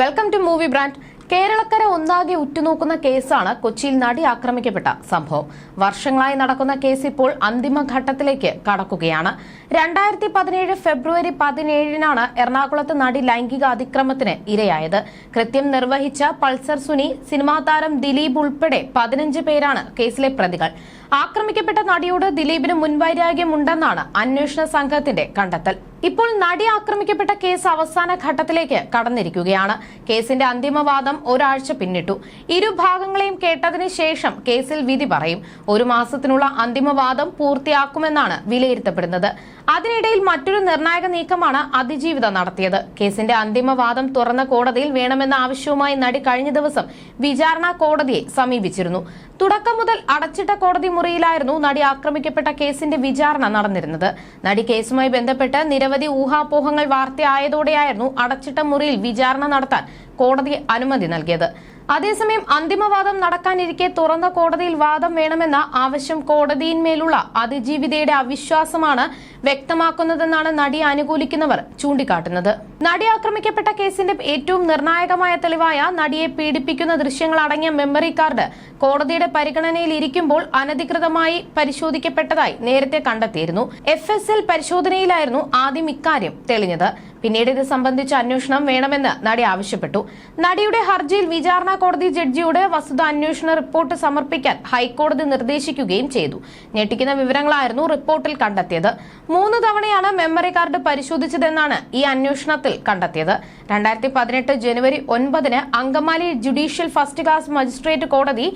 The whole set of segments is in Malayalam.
വെൽക്കം ടു മൂവി ബ്രാൻഡ് കേരളക്കര ഒന്നാകെ ഉറ്റുനോക്കുന്ന കേസാണ് കൊച്ചിയിൽ നടി ആക്രമിക്കപ്പെട്ട സംഭവം. വർഷങ്ങളായി നടക്കുന്ന കേസ് ഇപ്പോൾ അന്തിമഘട്ടത്തിലേക്ക് കടക്കുകയാണ്. രണ്ടായിരത്തി പതിനേഴ് ഫെബ്രുവരി പതിനേഴിനാണ് എറണാകുളത്ത് നടി ലൈംഗിക അതിക്രമത്തിന് ഇരയായത്. കൃത്യം നിർവഹിച്ച പൾസർ സുനി സിനിമാ താരം ദിലീപ് ഉൾപ്പെടെ പതിനഞ്ച് പേരാണ് കേസിലെ പ്രതികൾ. ആക്രമിക്കപ്പെട്ട നടിയോട് ദിലീപിന് മുൻവൈരാഗ്യമുണ്ടെന്നാണ് അന്വേഷണ സംഘത്തിന്റെ കണ്ടെത്തൽ. ഇപ്പോൾ നടി ആക്രമിക്കപ്പെട്ട കേസ് അവസാന ഘട്ടത്തിലേക്ക് കടന്നിരിക്കുകയാണ്. കേസിന്റെ അന്തിമവാദം ഒരാഴ്ച പിന്നിട്ടു. ഇരുഭാഗങ്ങളെയും കേട്ടതിന് ശേഷം കേസിൽ വിധി പറയും. ഒരു മാസത്തിനുള്ള അന്തിമവാദം പൂർത്തിയാക്കുമെന്നാണ് വിലയിരുത്തപ്പെടുന്നത്. അതിനിടയിൽ മറ്റൊരു നിർണായക നീക്കമാണ് അതിജീവിത നടത്തിയത്. കേസിന്റെ അന്തിമവാദം തുറന്ന കോടതിയിൽ വേണമെന്ന ആവശ്യവുമായി നടി കഴിഞ്ഞ ദിവസം വിചാരണ കോടതിയെ സമീപിച്ചിരുന്നു. തുടക്കം മുതൽ അടച്ചിട്ട കോടതി മുറിയിലായിരുന്നു നടി ആക്രമിക്കപ്പെട്ട കേസിന്റെ വിചാരണ നടന്നിരുന്നത്. നടി കേസുമായി ബന്ധപ്പെട്ട് നിരവധി ഊഹാപോഹങ്ങൾ വാർത്തയായതോടെയായിരുന്നു അടച്ചിട്ട മുറിയിൽ വിചാരണ നടത്താൻ കോടതി അനുമതി നൽകിയത്. അതേസമയം അന്തിമവാദം നടക്കാനിരിക്കെ തുറന്ന കോടതിയിൽ വാദം വേണമെന്ന ആവശ്യം കോടതിയിന്മേലുള്ള അതിജീവിതയുടെ അവിശ്വാസമാണ് വ്യക്തമാക്കുന്നതെന്നാണ് നടിയെ അനുകൂലിക്കുന്നവർ ചൂണ്ടിക്കാട്ടുന്നത്. നടി ആക്രമിക്കപ്പെട്ട കേസിന്റെ ഏറ്റവും നിർണായകമായ തെളിവായ നടിയെ പീഡിപ്പിക്കുന്ന ദൃശ്യങ്ങൾ അടങ്ങിയ മെമ്മറി കാർഡ് കോടതിയുടെ പരിഗണനയിൽ ഇരിക്കുമ്പോൾ അനധികൃതമായി പരിശോധിക്കപ്പെട്ടതായി നേരത്തെ കണ്ടെത്തിയിരുന്നു. എഫ് എസ് എൽ പരിശോധനയിലായിരുന്നു ആദ്യം ഇക്കാര്യം തെളിഞ്ഞത്. പിന്നീട് ഇത് സംബന്ധിച്ച അന്വേഷണം വേണമെന്ന് നടി ആവശ്യപ്പെട്ടു. നടിയുടെ ഹർജിയിൽ വിചാരണ കോടതി ജഡ്ജിയോട് വസ്തുത അന്വേഷണ റിപ്പോർട്ട് സമർപ്പിക്കാൻ ഹൈക്കോടതി നിർദ്ദേശിക്കുകയും ചെയ്തു. ഞെട്ടിക്കുന്ന വിവരങ്ങളായിരുന്നു റിപ്പോർട്ടിൽ കണ്ടെത്തിയത്. മൂന്ന് തവണയാണ് മെമ്മറി കാർഡ് പരിശോധിച്ചതെന്നാണ് ഈ അന്വേഷണത്തിൽ കണ്ടെത്തിയത്. രണ്ടായിരത്തി പതിനെട്ട് ജനുവരി ഒൻപതിന് Angamaly judicial first class magistrate കോടതി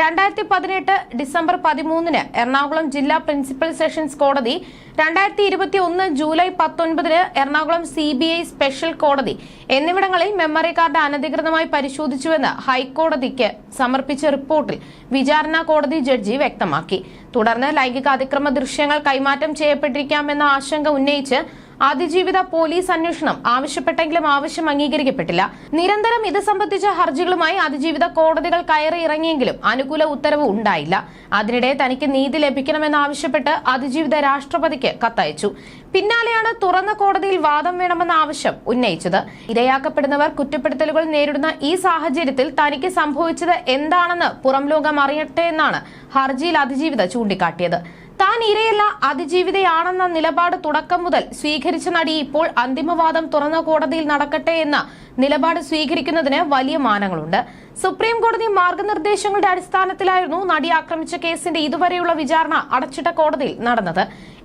രണ്ടായിരത്തി പതിനെട്ട് ഡിസംബർ പതിമൂന്നിന് എറണാകുളം ജില്ലാ പ്രിൻസിപ്പൽ സെഷൻസ് കോടതി രണ്ടായിരത്തി ഇരുപത്തി ഒന്ന് ജൂലൈ പത്തൊൻപതിന് Ernakulam C B I special കോടതി എന്നിവിടങ്ങളിൽ മെമ്മറി കാർഡ് അനധികൃതമായി പരിശോധിച്ചുവെന്ന് ഹൈക്കോടതിക്ക് സമർപ്പിച്ച റിപ്പോർട്ടിൽ വിചാരണ കോടതി ജഡ്ജി വ്യക്തമാക്കി. തുടർന്ന് ലൈംഗിക അതിക്രമ ദൃശ്യങ്ങൾ കൈമാറ്റം ചെയ്യപ്പെട്ടിരിക്കാമെന്ന ആശങ്ക ഉന്നയിച്ച് അതിജീവിത പോലീസ് അന്വേഷണം ആവശ്യപ്പെട്ടെങ്കിലും ആവശ്യം അംഗീകരിക്കപ്പെട്ടില്ല. നിരന്തരം ഇത് സംബന്ധിച്ച ഹർജികളുമായി അതിജീവിത കോടതികൾ കയറി ഇറങ്ങിയെങ്കിലും അനുകൂല ഉത്തരവ് ഉണ്ടായില്ല. അതിനിടെ തനിക്ക് നീതി ലഭിക്കണമെന്നാവശ്യപ്പെട്ട് അതിജീവിത രാഷ്ട്രപതിക്ക് കത്തയച്ചു. പിന്നാലെയാണ് തുറന്ന കോടതിയിൽ വാദം വേണമെന്ന ആവശ്യം ഉന്നയിച്ചത്. ഇരയാക്കപ്പെടുന്നവർ കുറ്റപ്പെടുത്തലുകൾ നേരിടുന്ന ഈ സാഹചര്യത്തിൽ തനിക്ക് സംഭവിച്ചത് എന്താണെന്ന് പുറം ലോകം അറിയട്ടെ എന്നാണ് ഹർജിയിൽ അതിജീവിത ചൂണ്ടിക്കാട്ടിയത്. താൻ ഇരയല്ല അതിജീവിതയാണെന്ന നിലപാട് തുടക്കം മുതൽ സ്വീകരിച്ച നടി ഇപ്പോൾ അന്തിമവാദം തുറന്ന കോടതിയിൽ നടക്കട്ടെ എന്ന നിലപാട് സ്വീകരിക്കുന്നതിന് വലിയ മാനങ്ങളുണ്ട്. സുപ്രീം കോടതി മാർഗനിർദ്ദേശങ്ങളുടെ അടിസ്ഥാനത്തിലായിരുന്നു നടി ആക്രമിച്ച കേസിന്റെ ഇതുവരെയുള്ള വിചാരണ അടച്ചിട്ട കോടതിയിൽ നടന്നത്.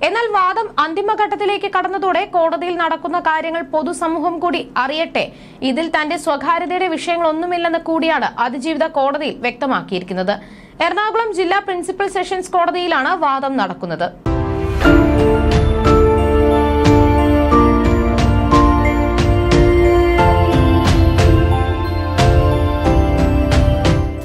എന്നാൽ വാദം അന്തിമഘട്ടത്തിലേക്ക് കടന്നതോടെ കോടതിയിൽ നടക്കുന്ന കാര്യങ്ങൾ പൊതുസമൂഹം കൂടി അറിയട്ടെ. ഇതിൽ തന്റെ സ്വകാര്യതയുടെ വിഷയങ്ങളൊന്നുമില്ലെന്ന് കൂടിയാണ് അതിജീവിത കോടതിയിൽ വ്യക്തമാക്കിയിരിക്കുന്നത്. എറണാകുളം ജില്ലാ പ്രിൻസിപ്പൽ സെഷൻസ് കോടതിയിലാണ് വാദം നടക്കുന്നത്.